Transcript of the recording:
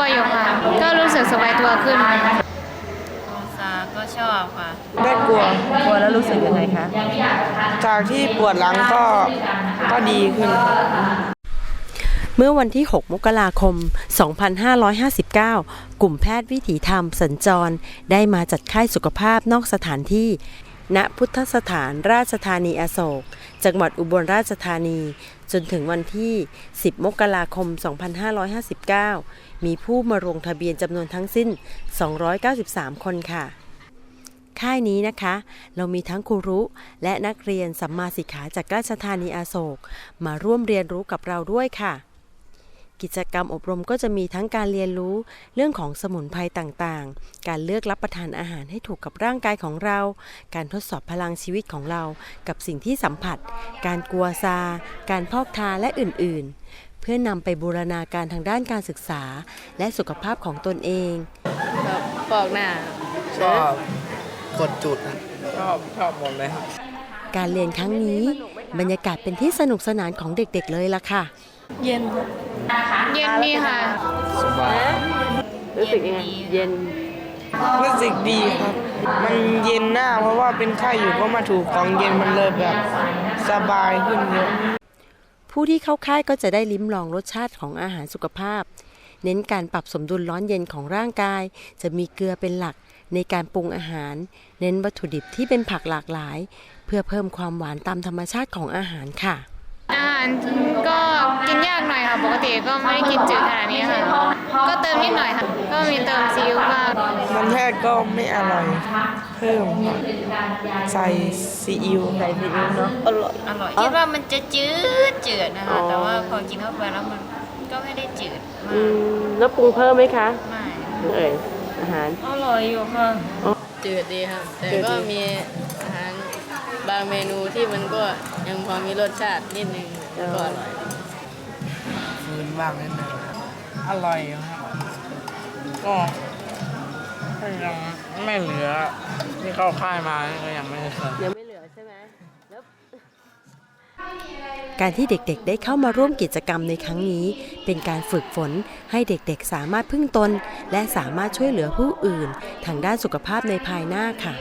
ลัวอยู่ค่ะ ก็รู้สึกสบายตัวขึ้นโอซาก็ชอบค่ะ ได้กลัว กลัวแล้วรู้สึกยังไงคะ จากที่ปวดหลังก็ก็ดีขึ้น เมื่อวันที่ 6 มกราคม 2559 กลุ่มแพทย์วิถีธรรมสัญจร ได้มาจัดค่ายสุขภาพนอกสถานที่ ณพุทธสถานราชธานีอโศก จังหวัดอุบลราชธานี จนถึงวันที่ 10 มกราคม 2559 มีผู้มาลงทะเบียนจำนวนทั้งสิ้น 293 คนค่ะ ค่ายนี้นะคะ เรามีทั้งครูรุ และนักเรียนสัมมาสิกขาจากราชธานีอโศก มาร่วมเรียนรู้กับเราด้วยค่ะ กิจกรรมอบรมก็จะมีทั้งการเรียนรู้เรื่องของสมุนไพรต่างๆ การเลือกรับประทานอาหารให้ถูกกับร่างกายของเรา การทดสอบพลังชีวิตของเรา กับสิ่งที่สัมผัส การกลัวซา การพอกทาและอื่นๆ เพื่อนำไปบูรณาการทางด้านการศึกษา และสุขภาพของตนเองฟอกหน้าชอบกดจุดนะชอบชอบหมดเลยครับการเรียนครั้งนี้ บรรยากาศเป็นที่สนุกสนานของเด็กๆเลยล่ะค่ะ เย็นนี่ค่ะ สบายรู้สึกยังไงเย็น รู้สึกดีครับ มันเย็นหน้าเพราะว่าเป็นไข้อยู่ก็มาถูกของเย็นมันเลยแบบสบายขึ้นเยอะผู้ที่เข้าค่ายก็จะได้ลิ้มลองรสชาติของอาหารสุขภาพ เน้นการปรับสมดุลร้อนเย็นของร่างกาย จะมีเกลือเป็นหลักในการปรุงอาหาร เน้นวัตถุดิบที่เป็นผักหลากหลาย เพื่อเพิ่มความหวานตามธรรมชาติของอาหารค่ะอาหารก็กินยากหน่อยค่ะ ปกติก็ไม่ได้กินจืดขนาดนี้ค่ะ ก็เติมนิดหน่อยค่ะ ก็มีเติมซีอิ๊วบ้างมันแทกก็ไม่อร่อย เพิ่มใส่ซีอิ๊วใส่ซีอิ๊วเนาะอร่อยอร่อยคิดว่ามันจะจืดจืดนะคะ แต่ว่าพอกินเข้าไปแล้วมันก็ไม่ได้จืดมากแล้วปรุงเพิ่มไหมคะไม่เอ่ยอาหารอร่อยอยู่ค่ะจืดดีครับแต่จืดดีก็มีอาหาร บางเมนูที่มันก็ยังพอมีรสชาตินิดนึงก็อร่อยฟืนบ้างนิดนึงครับอร่อยอยู่ครับ ก็ยังไม่เหลือที่เข้าค่ายมาก็ยังไม่ได้ใส่ยังไม่เหลือใช่ไหมแล้วการที่เด็กๆ ได้เข้ามาร่วมกิจกรรมในครั้งนี้ เป็นการฝึกฝนให้เด็กๆ สามารถพึ่งตน และสามารถช่วยเหลือผู้อื่น ทางด้านสุขภาพในภายหน้าค่ะ